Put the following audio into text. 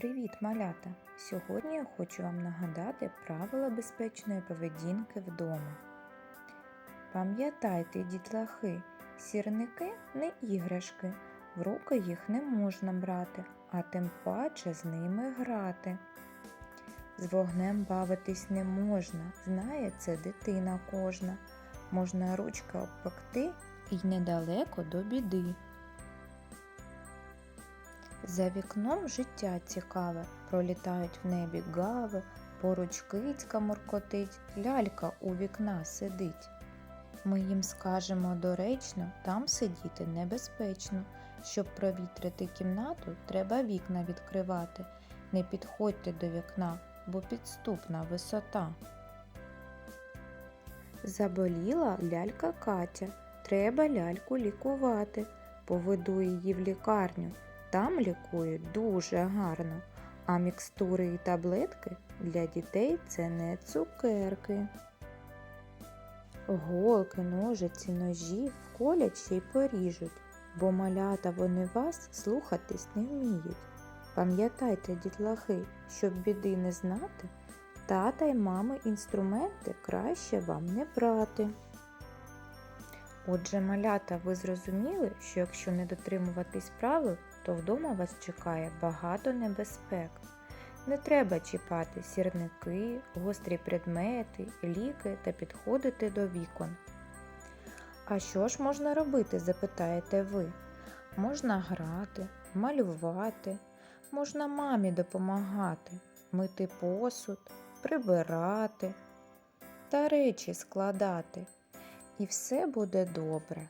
Привіт, малята! Сьогодні я хочу вам нагадати правила безпечної поведінки вдома. Пам'ятайте, дітлахи, сірники не іграшки, в руки їх не можна брати, а тим паче з ними грати. З вогнем бавитись не можна, знає це дитина кожна. Можна ручки обпекти і недалеко до біди. За вікном життя цікаве, пролітають в небі гави, поруч кицька муркотить, лялька у вікна сидить. Ми їм скажемо доречно, там сидіти небезпечно. Щоб провітрити кімнату, треба вікна відкривати. Не підходьте до вікна, бо підступна висота. Заболіла лялька Катя. Треба ляльку лікувати. Поведу її в лікарню. Там лікують дуже гарно, а мікстури і таблетки для дітей це не цукерки. Голки, ножиці, ножі вколять ще й поріжуть, бо малята вони вас слухатись не вміють. Пам'ятайте, дітлахи, щоб біди не знати, тата й мами інструменти краще вам не брати. Отже, малята, ви зрозуміли, що якщо не дотримуватись правил, то вдома вас чекає багато небезпек. Не треба чіпати сірники, гострі предмети, ліки та підходити до вікон. А що ж можна робити, запитаєте ви? Можна грати, малювати, можна мамі допомагати, мити посуд, прибирати та речі складати. І все буде добре.